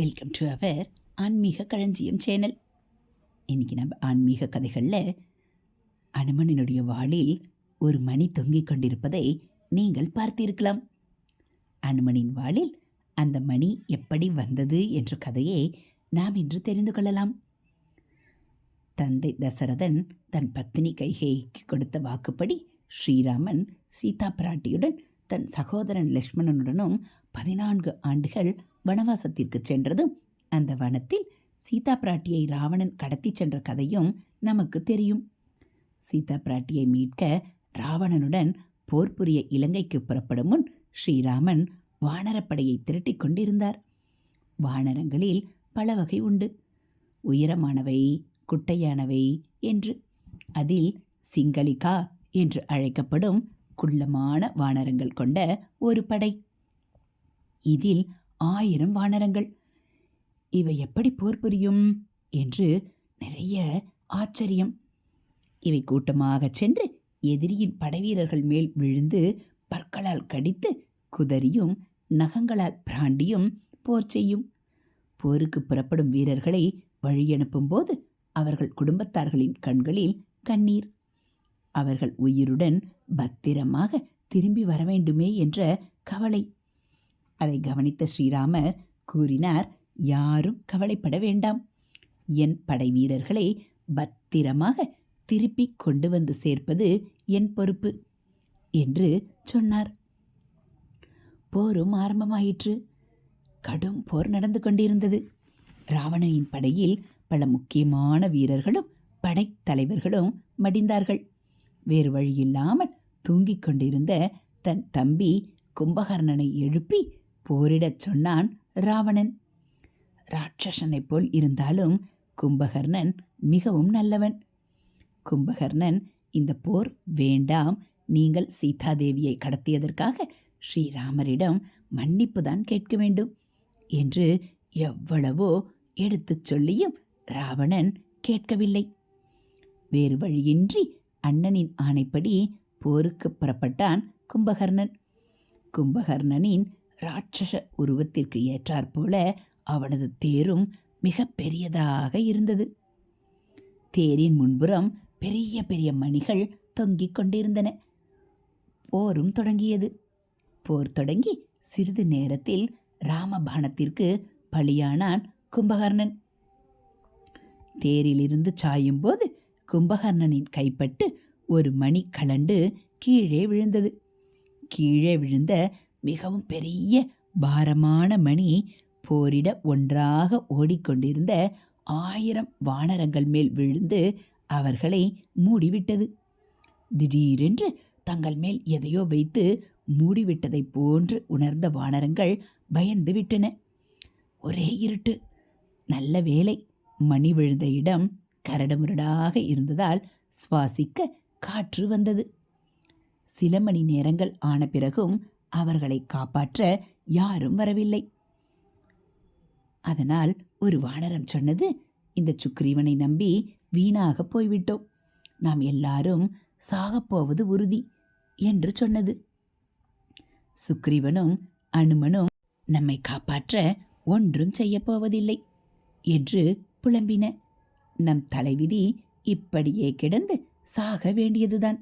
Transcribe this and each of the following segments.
Welcome to our ஆன்மீக களஞ்சியம் channel இன்றைக்கி நம்ம ஆன்மீக கதைகளில் அனுமனினுடைய வாளில் ஒரு மணி தொங்கிக் கொண்டிருப்பதை நீங்கள் பார்த்திருக்கலாம். அனுமனின் வாளில் அந்த மணி எப்படி வந்தது என்ற கதையை நாம் இன்று தெரிந்து கொள்ளலாம். தந்தை தசரதன் தன் பத்தினி கைகேயிக்கு கொடுத்த வாக்குப்படி ஸ்ரீராமன் சீதா பிராட்டியுடன் தன் சகோதரன் லக்ஷ்மணனுடனும் பதினான்கு ஆண்டுகள் வனவாசத்திற்கு சென்றதும் அந்த வனத்தில் சீதா பிராட்டியை ராவணன் கடத்திச் சென்ற கதையும் நமக்கு தெரியும். சீதா பிராட்டியை மீட்க ராவணனுடன் போர் புரிய இலங்கைக்கு புறப்படும் முன் ஸ்ரீராமன் வானரப்படையை திரட்டிக் கொண்டிருந்தார். வானரங்களில் பல வகை உண்டு. உயரமானவை குட்டையானவை என்று. அதில் சிங்களிகா என்று அழைக்கப்படும் குள்ளமான வானரங்கள் கொண்ட ஒரு படை. இதில் ஆயிரம் வானரங்கள். இவை எப்படி போர் புரியும்? என்று நிறைய ஆச்சரியம். இவை கூட்டமாகச் சென்று எதிரியின் படைவீரர்கள் மேல் விழுந்து பற்களால் கடித்து குதறியும் நகங்களால் பிராண்டியும் போர் செய்யும். போருக்கு புறப்படும் வீரர்களை வழியனுப்பும்போது அவர்கள் குடும்பத்தார்களின் கண்களில் கண்ணீர். அவர்கள் உயிருடன் பத்திரமாக திரும்பி வர வேண்டுமே என்ற கவலை. அதை கவனித்த ஸ்ரீராமர் கூறினார் யாரும் கவலைப்பட வேண்டாம். என் படை வீரர்களை பத்திரமாக திருப்பி கொண்டு வந்து சேர்ப்பது என் பொறுப்பு என்று சொன்னார். போரும் ஆரம்பமாயிற்று. கடும் போர் நடந்து கொண்டிருந்தது. ராவணனின் படையில் பல முக்கியமான வீரர்களும் படைத்தலைவர்களும் மடிந்தார்கள். வேறு வழியில்லாமல் தூங்கிக் கொண்டிருந்த தன் தம்பி கும்பகர்ணனை எழுப்பி போரிடச் சொன்னான் ராவணன். ராட்சசனைப் போல் இருந்தாலும் கும்பகர்ணன் மிகவும் நல்லவன். கும்பகர்ணன் இந்த போர் வேண்டாம். நீங்கள் சீதாதேவியை கடத்தியதற்காக ஸ்ரீராமரிடம் மன்னிப்பு தான் கேட்க வேண்டும் என்று எவ்வளவோ எடுத்துச் சொல்லியும் ராவணன் கேட்கவில்லை. வேறு வழியின்றி அண்ணனின் ஆணைப்படி போருக்கு புறப்பட்டான் கும்பகர்ணன். கும்பகர்ணனின் ராட்சச உருவத்திற்கு ஏற்றாற்போல அவனது தேரும் மிக பெரியதாக இருந்தது. தேரின் முன்புறம் பெரிய பெரிய மணிகள் தொங்கிக் கொண்டிருந்தன. போரும் தொடங்கியது. போர் தொடங்கி சிறிது நேரத்தில் ராமபாணத்திற்கு பலியானான் கும்பகர்ணன். தேரிலிருந்து சாயும் போது கும்பகர்ணனின் கைப்பட்டு ஒரு மணி கலண்டு கீழே விழுந்தது. கீழே விழுந்த மிகவும் பெரிய பாரமான மணி போரிட ஒன்றாக ஓடிக்கொண்டிருந்த ஆயிரம் வானரங்கள் மேல் விழுந்து அவர்களை மூடிவிட்டது. திடீரென்று தங்கள் மேல் எதையோ வைத்து மூடிவிட்டதைப் போன்று உணர்ந்த வானரங்கள் பயந்து விட்டன. ஒரே இருட்டு. நல்ல வேலை மணி விழுந்த இடம் கரடுமுரடாக இருந்ததால் சுவாசிக்க காற்று வந்தது. சில மணி நேரங்கள் ஆன பிறகும் அவர்களை காப்பாற்ற யாரும் வரவில்லை. அதனால் ஒரு வானரம் சொன்னது இந்த சுக்ரீவனை நம்பி வீணாக போய்விட்டோம். நாம் எல்லாரும் சாகப்போவது உறுதி என்று சொன்னது. சுக்ரீவனும் அனுமனும் நம்மை காப்பாற்ற ஒன்றும் செய்யப் போவதில்லை என்று புலம்பின. நம் தலைவிதி இப்படியே கிடந்து சாக வேண்டியதுதான்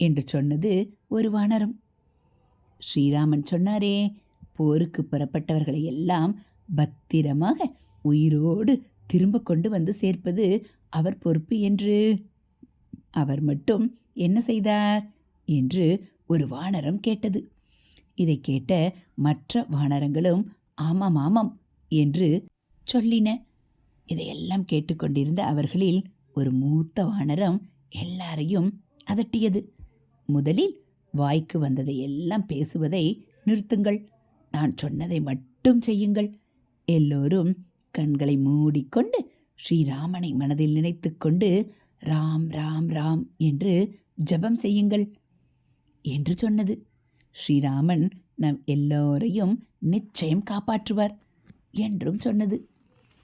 என்று சொன்னது ஒரு வானரம். ஸ்ரீராமன் சொன்னாரே போருக்கு புறப்பட்டவர்களை எல்லாம் பத்திரமாக உயிரோடு திரும்ப கொண்டு வந்து சேர்ப்பது அவர் பொறுப்பு என்று. அவர் மட்டும் என்ன செய்தார் என்று ஒரு வானரம் கேட்டது. இதை கேட்ட மற்ற வானரங்களும் ஆமாம் ஆமாம் என்று சொல்லின. இதையெல்லாம் கேட்டுக்கொண்டிருந்த அவர்களில் ஒரு மூத்த வானரம் எல்லாரையும் அதட்டியது. முதலில் வாய்க்கு வந்ததை எல்லாம் பேசுவதை நிறுத்துங்கள். நான் சொன்னதை மட்டும் செய்யுங்கள். எல்லோரும் கண்களை மூடிக்கொண்டு ஸ்ரீராமனை மனதில் நினைத்துக்கொண்டு ராம் ராம் ராம் என்று ஜெபம் செய்யுங்கள். என்று சொன்னது. ஸ்ரீராமன் நம் எல்லோரையும் நிச்சயம் காப்பாற்றுவார் என்றும் சொன்னது.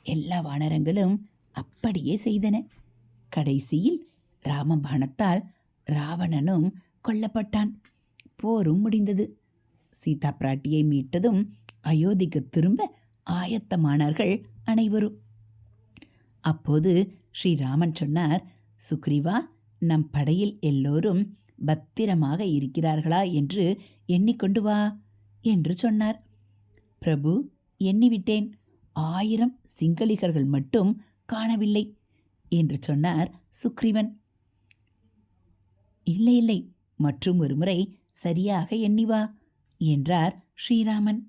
எல்லா வானரங்களும் அப்படியே செய்தன. கடைசியில் ராமபாணத்தால் ராவணனும் கொல்லப்பட்டான். போரும் முடிந்தது. சீதா பிராட்டியை மீட்டதும் அயோத்திக்கு திரும்ப ஆயத்தமானார்கள் அனைவரும். அப்போது ஸ்ரீராமன் சொன்னார் சுக்ரீவா நம் படையில் எல்லோரும் பத்திரமாக இருக்கிறார்களா என்று எண்ணிக்கொண்டு வா என்று சொன்னார். பிரபு எண்ணிவிட்டேன். ஆயிரம் சிங்களிகர்கள் மட்டும் காணவில்லை என்று சொன்னார் சுக்ரீவன். இல்லை இல்லை. மற்றும் ஒருமுறை சரியாக எண்ணி வா என்றார் ஸ்ரீராமன்.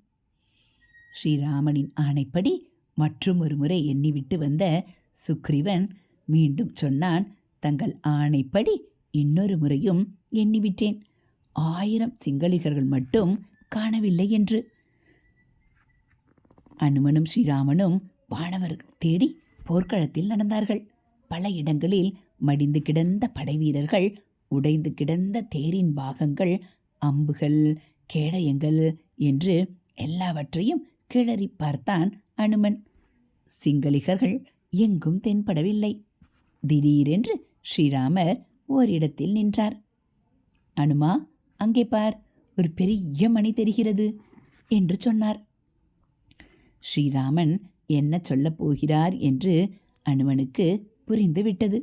ஸ்ரீராமனின் ஆணைப்படி மற்றும் ஒருமுறை எண்ணிவிட்டு வந்த சுக்ரீவன் மீண்டும் சொன்னான் தங்கள் ஆணைப்படி இன்னொரு முறையும் எண்ணிவிட்டேன். ஆயிரம் சிங்களிகர்கள் மட்டும் காணவில்லை என்று. அனுமனும் ஸ்ரீராமனும் வானவர் தேடி போர்க்களத்தில் நடந்தார்கள். பல இடங்களில் மடிந்து கிடந்த படைவீரர்கள் உடைந்து கிடந்த தேரின் பாகங்கள் அம்புகள் கேடயங்கள் என்று எல்லாவற்றையும் கிளறி பார்த்தான் அனுமன். சிங்களிகர்கள் எங்கும் தென்படவில்லை. திடீரென்று ஸ்ரீராமர் ஓரிடத்தில் நின்றார். அனுமா அங்கே பார் ஒரு பெரிய மணி தெரிகிறது என்று சொன்னார். ஸ்ரீராமன் என்ன சொல்லப் போகிறார் என்று அனுமனுக்கு புரிந்துவிட்டது.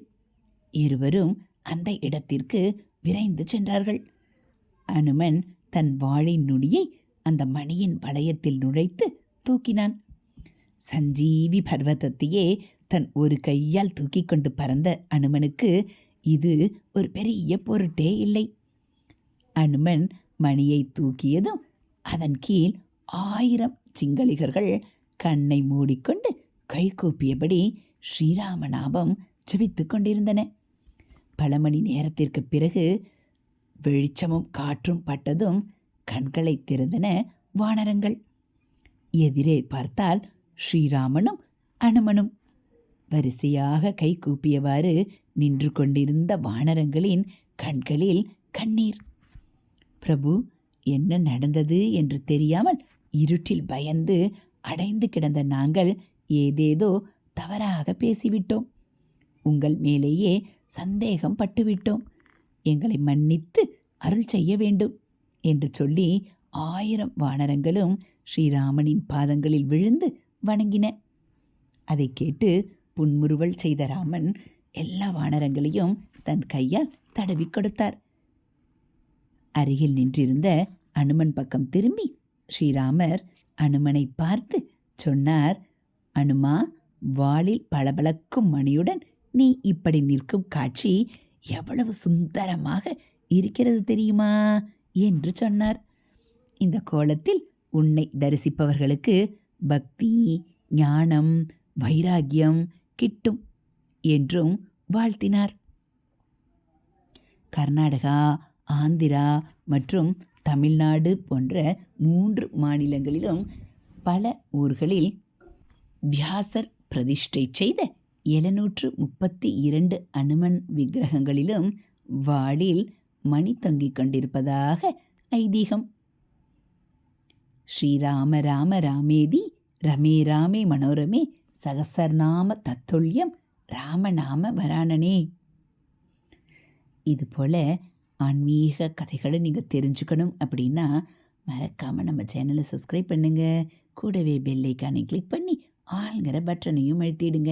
இருவரும் அந்த இடத்திற்கு விரைந்து சென்றார்கள். அனுமன் தன் வாளின் நுனியை அந்த மணியின் வளையத்தில் நுழைத்து தூக்கினான். சஞ்சீவி பர்வதத்தையே தன் ஒரு கையால் தூக்கிக் கொண்டு பறந்த அனுமனுக்கு இது ஒரு பெரிய பொருட்டே இல்லை. அனுமன் மணியை தூக்கியதும் அதன் கீழ் ஆயிரம் சிங்களிகர்கள் கண்ணை மூடிக்கொண்டு கைகூப்பியபடி ஸ்ரீராமநாபம் ஜபித்துக் கொண்டிருந்தன. பல மணி நேரத்திற்கு பிறகு வெளிச்சமும் காற்றும் பட்டதும் கண்களை திறந்தன வானரங்கள். எதிரே பார்த்தால் ஸ்ரீராமனும் அனுமனும். வரிசையாக கை கூப்பியவாறு நின்று கொண்டிருந்த வானரங்களின் கண்களில் கண்ணீர். பிரபு என்ன நடந்தது என்று தெரியாமல் இருட்டில் பயந்து அடைந்து கிடந்த நாங்கள் ஏதேதோ தவறாக பேசிவிட்டோம். உங்கள் மேலேயே சந்தேகம் பட்டுவிட்டோம். எங்களை மன்னித்து அருள் செய்ய வேண்டும் என்று சொல்லி ஆயிரம் வானரங்களும் ஸ்ரீராமனின் பாதங்களில் விழுந்து வணங்கின. அதை கேட்டு புன்முறுவல் செய்த ராமன் எல்லா வானரங்களையும் தன் கையால் தடவி கொடுத்தார். அருகில் நின்றிருந்த அனுமன் பக்கம் திரும்பி ஸ்ரீராமர் அனுமனை பார்த்து சொன்னார் அனுமா வாளில் பளபளக்கும் மணியுடன் நீ இப்படி நிற்கும் காட்சி எவ்வளவு சுந்தரமாக இருக்கிறது தெரியுமா? என்று சொன்னார். இந்த கோலத்தில் உன்னை தரிசிப்பவர்களுக்கு பக்தி ஞானம் வைராகியம் கிட்டும் என்றும் வாழ்த்தினார். கர்நாடகா ஆந்திரா மற்றும் தமிழ்நாடு போன்ற மூன்று மாநிலங்களிலும் பல ஊர்களில் வியாசர் பிரதிஷ்டை செய்த எழுநூற்று முப்பத்தி இரண்டு அனுமன் விக்கிரகங்களிலும் வாளில் மணி தொங்கிக் கொண்டிருப்பதாக ஐதீகம். ஸ்ரீராம ராம ராமேதி ரமே ராமே மனோரமே சகசர்நாம தத்துல்யம் ராமநாம வராணனே இதுபோல் ஆன்மீக கதைகளை நீங்கள் தெரிஞ்சுக்கணும் அப்படின்னா மறக்காமல் நம்ம சேனலை சப்ஸ்கிரைப் பண்ணுங்கள் கூடவே பெல்லைக்கானை கிளிக் பண்ணி ஆளுங்கிற பட்டனையும் அழுத்திடுங்க.